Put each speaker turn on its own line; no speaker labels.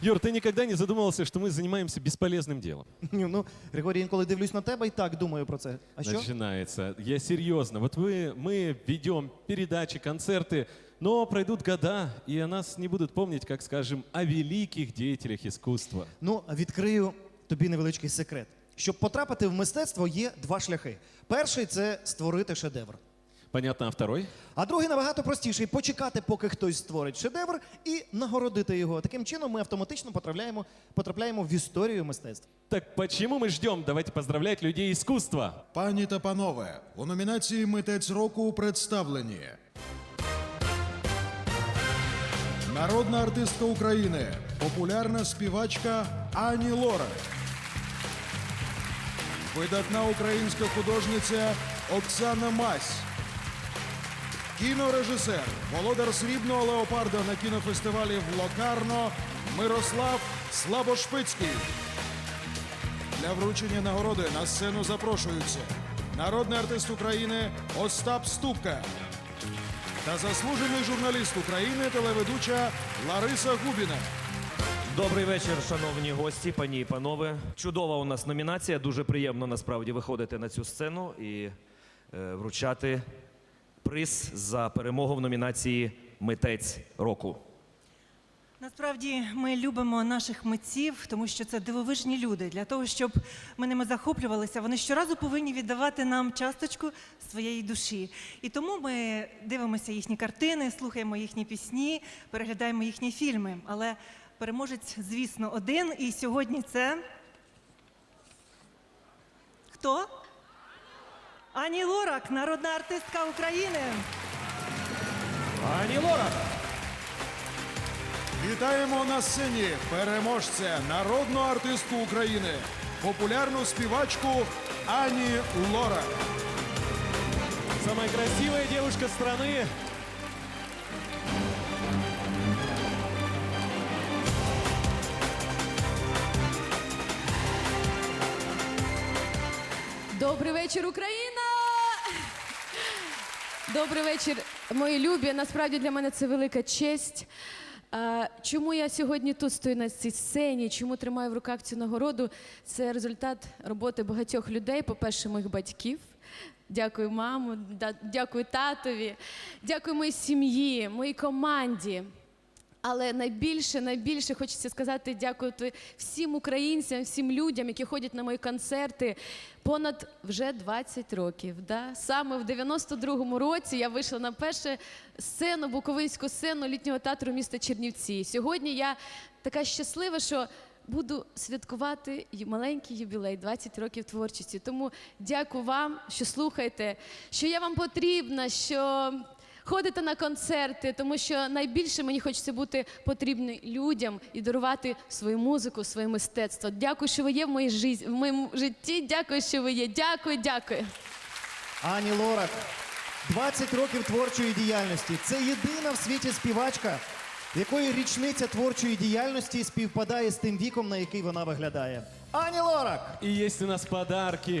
Юр, ты никогда не задумывался, что мы занимаемся бесполезным делом?
Ні, Ну, Григорій, інколи дивлюсь на тебе і так думаю про це. А що?
Начинается. Я серьезно. Вот вы, мы ведем передачи, концерты, но пройдут года, и о нас не будут помнить, как, скажем, о великих деятелях искусства.
Ну, відкрию тобі невеличкий секрет. Щоб потрапити в мистецтво, є два шляхи. Перший це створити шедевр.
Понятно, а второй?
А другий набагато простіший почекати, поки хтось створить шедевр, і нагородити його. Таким чином ми автоматично потрапляємо, потрапляємо в історію мистецтва.
Так почему мы ждем? Давайте поздравлять людей искусства.
Пані та панове, у номінації Митець року представлені. Народна артистка України, популярна співачка Ані Лорак. Видатна українська художниця Оксана Мась. Кінорежисер, володар срібного леопарда на кінофестивалі в Локарно Мирослав Слабошпицький. Для вручення нагороди на сцену запрошуються народний артист України Остап Ступка та заслужений журналіст України телеведуча Лариса Губіна.
Добрий вечір, шановні гості, пані і панове. Чудова у нас номінація. Дуже приємно насправді виходити на цю сцену і е, вручати приз за перемогу в номінації Митець року.
Насправді ми любимо наших митців, тому що це дивовижні люди. Для того, щоб ми ними захоплювалися, вони щоразу повинні віддавати нам часточку своєї душі. І тому ми дивимося їхні картини, слухаємо їхні пісні, переглядаємо їхні фільми. Але переможець, звісно, один. І сьогодні це хто? Ані Лорак, народна артистка України.
Ані Лорак.
Вітаємо на сцені переможця, народну артистку України, популярну співачку Ані Лорак.
Самая красивая девушка страны.
Добрий вечір, Україна! Добрий вечір, мої любі. Насправді для мене це велика честь. Чому я сьогодні тут стою на цій сцені? Чому тримаю в руках цю нагороду? Це результат роботи багатьох людей. По-перше, моїх батьків. Дякую, маму, дякую татові, дякую моїй сім'ї, моїй команді. Але найбільше, найбільше хочеться сказати дякую всім українцям, всім людям, які ходять на мої концерти. Понад вже 20 років. Да? Саме в 92-му році я вийшла на першу сцену, буковинську сцену літнього театру міста Чернівці. Сьогодні я така щаслива, що буду святкувати маленький юбілей 20 років творчості. Тому дякую вам, що слухаєте, що я вам потрібна, що ходите на концерти, тому що найбільше мені хочеться бути потрібною людям і дарувати свою музику, своє мистецтво. Дякую, що ви є в моїй житті, в моєму житті. Дякую, що ви є. Дякую, дякую.
Ані Лорак, 20 років творчої діяльності. Це єдина в світі співачка, якої річниця творчої діяльності співпадає з тим віком, на який вона виглядає. Ані Лорак!
И есть у нас подарки.